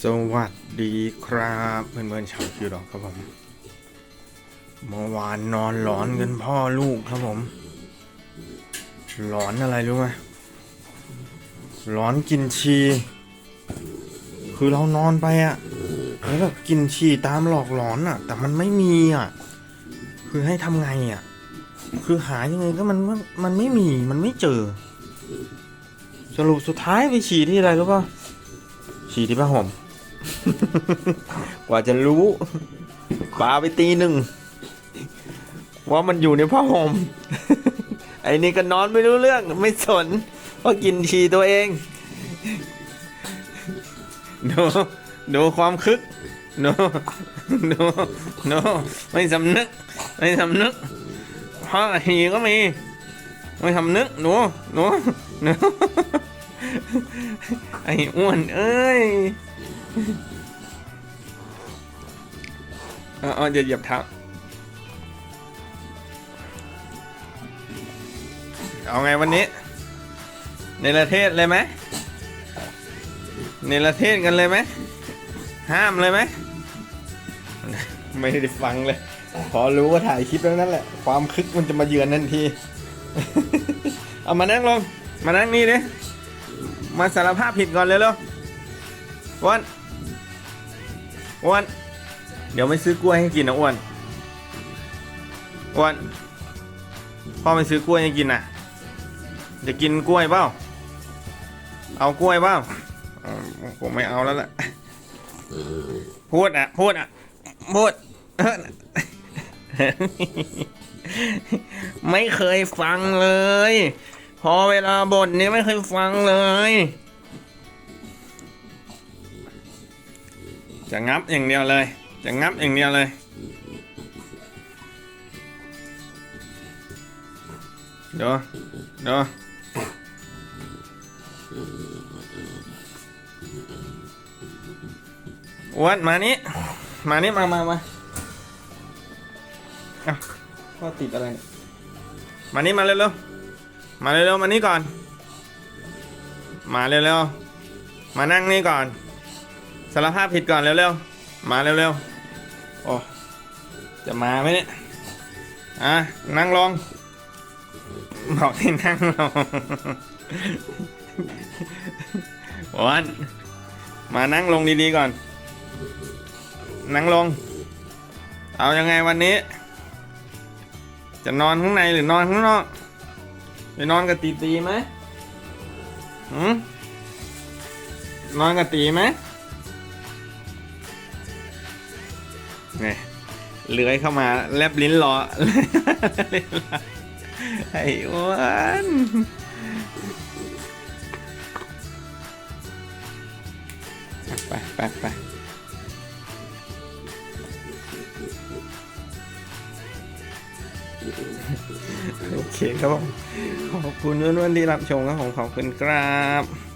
สวัสดีครับเพื่อนๆชาวคิวดอกครับผมเมื่อวานนอนหลอนกันพ่อลูกครับผมหลอนอะไรรู้ไหมหลอนกินชี คือเรานอนไปอะแล้วแบบกินชีตามหลอกหลอนอะแต่มันไม่มีอะคือให้ทำไงอะคือหายังไงก็มันมันมันไม่มีมันไม่เจอ สรุปสุดท้ายไปฉี่ที่อะไรรู้ป่ะ ฉี่ที่ผ้าห่ม กว่าจะรู้ปาไปตีหนึ่ง ว่ามันอยู่ในผ้าห่ม ไอ้นี่ก็นอนไม่รู้เรื่องไม่สนเพราะกินฉี่ตัวเอง ดูดูความคึกดูดูดูไม่สำนึก ไม่สำนึกพ่อหีก็มี ไม่สำนึกหนูหนูหนู ไอ้อ้วนเอ้ยเอาเอาอย่าเหยียบเท้าเอาไงวันนี้ ในประเทศเลยไหมในประเทศกันเลยไหมห้ามเลยไหมไม่ได้ฟังเลย พอรู้ว่าถ่ายคลิปแล้วนั่นแหละ ความคึกมันจะมาเยือนทันที เอามานั่งลง มานั่งนี่ดิ มาสารภาพผิดก่อนเลยเร็วอ้วนอ้วนเดี๋ยวไม่ซื้อกล้วยให้กินนะอ้วนอ้วนพ่อไม่ซื้อกล้วยให้กินนะจะกินกล้วยเปล่าเอากล้วยเปล่าผมไม่เอาแล้วล่ะพูดอะพูดอะพูดเออไม่เคยฟังเลย พอเวลาบ่นนี้ไม่เคยฟังเลย จะงับอย่างเดียวเลย จะงับอย่างเดียวเลย เดี๋ยวเดี๋ยวอ้วนมานี่มานี่มามามาเอ้าพ่อติดอะไรเนี่ยมานี่มาเร็วๆ มาเร็วๆมานี่ก่อน มาเร็วๆมานั่งนี่ก่อนสารภาพผิดก่อนเร็วๆมาเร็วๆโอ้จะมาไหมเนี่ยอะนั่งลงบอกให้นั่งลงวันมานั่งลงดีๆก่อน นั่งลง เอายังไงวันนี้ จะนอนข้างในหรือนอนข้างนอก ไปนอนกับตีตีไหมหืมนอนกับตีไหมเนี่ยเลื้อยเข้ามาแลบลิ้นรอไอ้อ้วนไปไปไป โอเคครับผมขอบคุณเพื่อนๆที่รับชมครับผมขอบคุณครับ